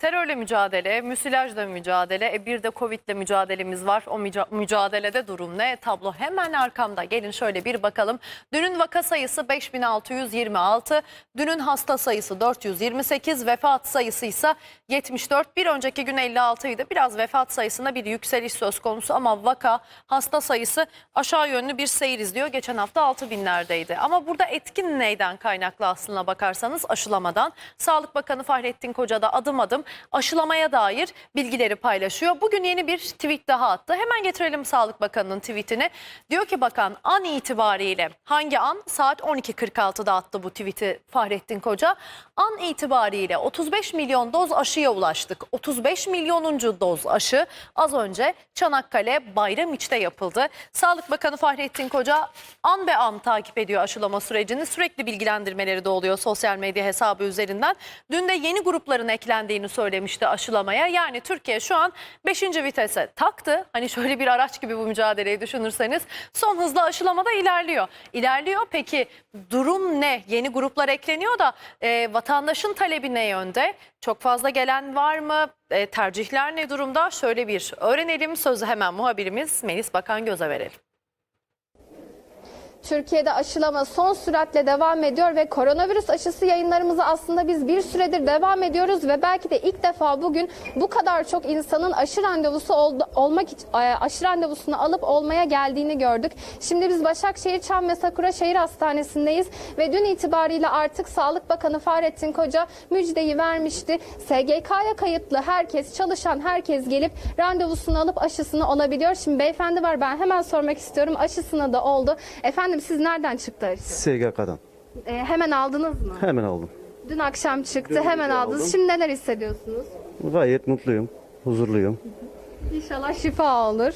Terörle mücadele, müsilajla mücadele, e bir de Covid'le mücadelemiz var. O müca- mücadelede durum ne? Tablo hemen arkamda. Gelin şöyle bir bakalım. Dünün vaka sayısı 5626, dünün hasta sayısı 428, vefat sayısı ise 74. Bir önceki gün 56 idi. Biraz vefat sayısında bir yükseliş söz konusu ama vaka, hasta sayısı aşağı yönlü bir seyir izliyor. Geçen hafta 6 binlerdeydi. Ama burada etkin neyden kaynaklı aslına bakarsanız aşılamadan. Sağlık Bakanı Fahrettin Koca da adım adım aşılamaya dair bilgileri paylaşıyor. Bugün yeni bir tweet daha attı. Hemen getirelim Sağlık Bakanı'nın tweetini. Diyor ki bakan an itibariyle hangi an? Saat 12.46'da attı bu tweeti Fahrettin Koca. An itibariyle 35 milyon doz aşıya ulaştık. 35 milyonuncu doz aşı az önce Çanakkale Bayramiç'te yapıldı. Sağlık Bakanı Fahrettin Koca an be an takip ediyor aşılama sürecini. Sürekli bilgilendirmeleri de oluyor sosyal medya hesabı üzerinden. Dün de yeni grupların eklendiğini söylemişti aşılamaya. Yani Türkiye şu an 5. vitese taktı. Hani şöyle bir araç gibi bu mücadeleyi düşünürseniz son hızla aşılamada ilerliyor. İlerliyor peki durum ne? Yeni gruplar ekleniyor da e, vatandaşın talebi ne yönde? Çok fazla gelen var mı? E, tercihler ne durumda? Şöyle bir öğrenelim. Sözü hemen muhabirimiz Melis Bakan Göz'e verelim. Türkiye'de aşılama son süratle devam ediyor ve koronavirüs aşısı yayınlarımızı aslında biz bir süredir devam ediyoruz ve belki de ilk defa bugün bu kadar çok insanın aşı randevusu oldu, olmak e, aşı randevusunu alıp olmaya geldiğini gördük. Şimdi biz Başakşehir Çam ve Sakura Şehir Hastanesi'ndeyiz ve dün itibariyle artık Sağlık Bakanı Fahrettin Koca müjdeyi vermişti. SGK'ya kayıtlı herkes, çalışan herkes gelip randevusunu alıp aşısını olabiliyor. Şimdi beyefendi var ben hemen sormak istiyorum. Aşısını da oldu. Efendim siz nereden çıktı aşı? SGK'dan. Ee, hemen aldınız mı? Hemen aldım. Dün akşam çıktı Dün hemen aldınız. aldım. Şimdi neler hissediyorsunuz? Gayet mutluyum, huzurluyum. İnşallah şifa olur.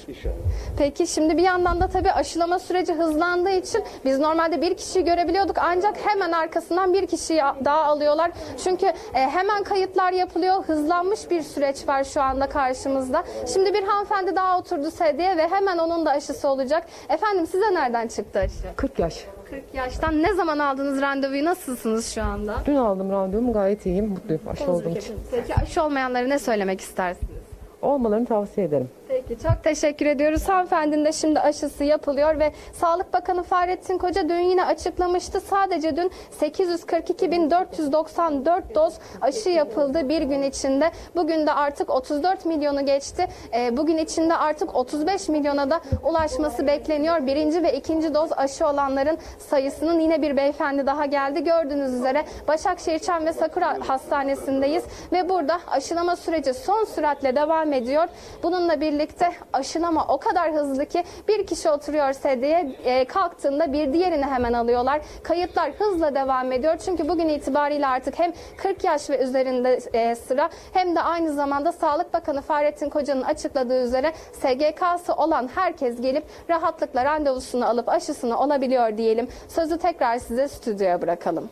Peki şimdi bir yandan da tabii aşılama süreci hızlandığı için biz normalde bir kişiyi görebiliyorduk ancak hemen arkasından bir kişiyi daha alıyorlar. Çünkü e, hemen kayıtlar yapılıyor. Hızlanmış bir süreç var şu anda karşımızda. Şimdi bir hanımefendi daha oturdu sedyeye ve hemen onun da aşısı olacak. Efendim size nereden çıktı aşı? 40 yaş. 40 yaştan ne zaman aldınız randevuyu? Nasılsınız şu anda? Dün aldım randevumu gayet iyiyim, mutluyum aşı olduğum için. Peki aşı olmayanlara ne söylemek istersiniz? Olmalarını tavsiye ederim. Peki çok teşekkür ediyoruz. Hanımefendinin de şimdi aşısı yapılıyor ve Sağlık Bakanı Fahrettin Koca dün yine açıklamıştı. Sadece dün 842.494 doz aşı yapıldı bir gün içinde. Bugün de artık 34 milyonu geçti. Ee, Bugün içinde artık 35 milyona da ulaşması bekleniyor. Birinci ve ikinci doz aşı olanların sayısının yine bir beyefendi daha geldi. Gördüğünüz üzere Başakşehir Çam ve Sakura Hastanesi'ndeyiz ve burada aşılama süreci son süratle devam ediyor. Bununla birlikte aşılama o kadar hızlı ki bir kişi oturuyor sedyeye e, kalktığında bir diğerini hemen alıyorlar. Kayıtlar hızla devam ediyor. Çünkü bugün itibariyle artık hem 40 yaş ve üzerinde e, sıra hem de aynı zamanda Sağlık Bakanı Fahrettin Koca'nın açıkladığı üzere SGK'sı olan herkes gelip rahatlıkla randevusunu alıp aşısını olabiliyor diyelim. Sözü tekrar size stüdyoya bırakalım.